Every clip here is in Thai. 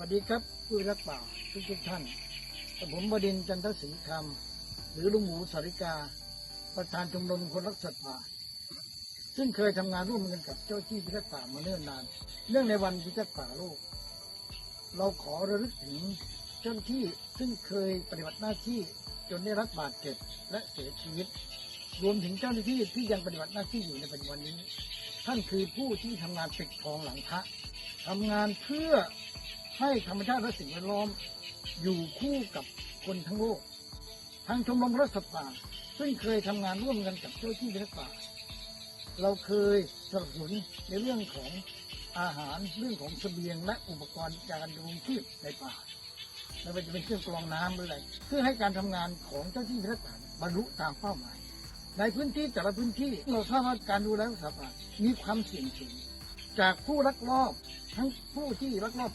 วัสดีครับผู้รักป่าทุกทุกท่านกับผมบดินทร์จันทศรีคำหรือลุงหมูสาริกา ประธานชมรมคนรักสัตว์ป่า ซึ่งเคยทำงานร่วมกันกับเจ้าที่พิทักษ์ป่ามาเนิ่นนาน เนื่องในวันพิทักษ์ป่าโลก เราขอระลึกถึงเจ้าที่ซึ่งเคยปฏิบัติหน้าที่จนได้รับบาดเจ็บและเสียชีวิต รวมถึงเจ้าหน้าที่ที่ยังปฏิบัติหน้าที่อยู่ในปัจจุบันนี้ ท่านคือผู้ที่ทำงานปิดทองหลังพระทำงานเพื่อ ให้ธรรมชาติและสิ่งแวดล้อม อยู่คู่กับคนทั้งโลก ทางชมรมรักสัตว์ป่า ซึ่งเคยทำงานร่วมกันกับเจ้าที่พิทักษ์ป่า เราเคยสนับสนุนในเรื่องของอาหารเรื่องของเสบียงและอุปกรณ์การดำรงชีพในป่าไม่ว่าจะเป็นเครื่องกรองน้ำหรืออะไรเพื่อให้การทำงานของเจ้าที่พิทักษ์ป่าบรรลุตามเป้าหมาย ในพื้นที่แต่ละพื้นที่เราทราบว่าการดูแลรักษาป่ามีความเสี่ยงสูงจากผู้ลักลอบ ทั้งผู้ที่ลักลอบ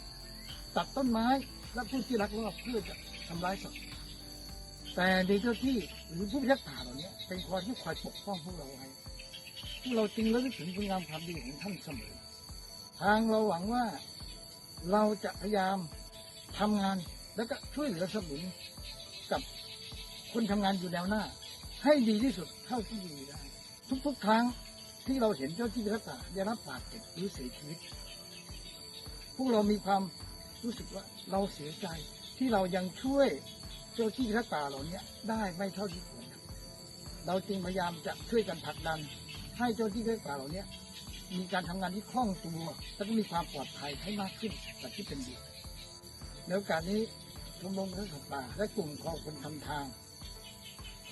ตัดต้นไม้และผู้ที่ลักลอบเพื่อจะทำร้ายสัตว์แต่ในเจ้าที่หรือผู้พิทักษ์ป่าเหล่านี้เป็นคนที่คอยปกป้องพวกเราไว้พวกเราจึงระลึกถึงคุณงามความดีของท่านเสมอ ทางเราหวังว่าเราจะพยายามทำงานแล้วก็ช่วยเหลือสนับสนุนกับคนทำงานอยู่แนวหน้า ให้ดีที่สุดเท่าที่ดีได้ ทุกๆครั้งที่เราเห็นเจ้าที่พิทักษาได้รับบาดเจ็บหรือเสียชีวิต พวกเรามีความ รู้สึกว่าเราเสียใจที่เรายังช่วยเจ้าที่พิทักป่าเหล่านี้ได้ไม่เท่าที่ควรเราจึงพยายามจะช่วยกันผลักดัน ให้เจ้าที่พิทักป่าเหล่านี้มีการทำงานที่คล่องตัว และก็มีความปลอดภัยให้มากขึ้นกว่าที่เป็นอยู่ในโอกาสนี้ชมรมรักษาป่าและกลุ่มของคนทำทาง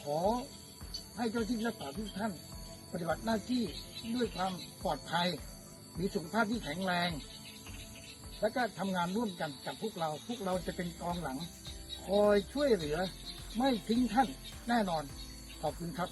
ขอให้เจ้าที่รักษาทุกท่าน ปฏิบัติหน้าที่ด้วยความปลอดภัย มีสุขภาพที่แข็งแรง แล้วก็ทำงานร่วมกันกับพวกเรา พวกเราจะเป็นกองหลัง คอยช่วยเหลือ ไม่ทิ้งท่านแน่นอน ขอบคุณครับ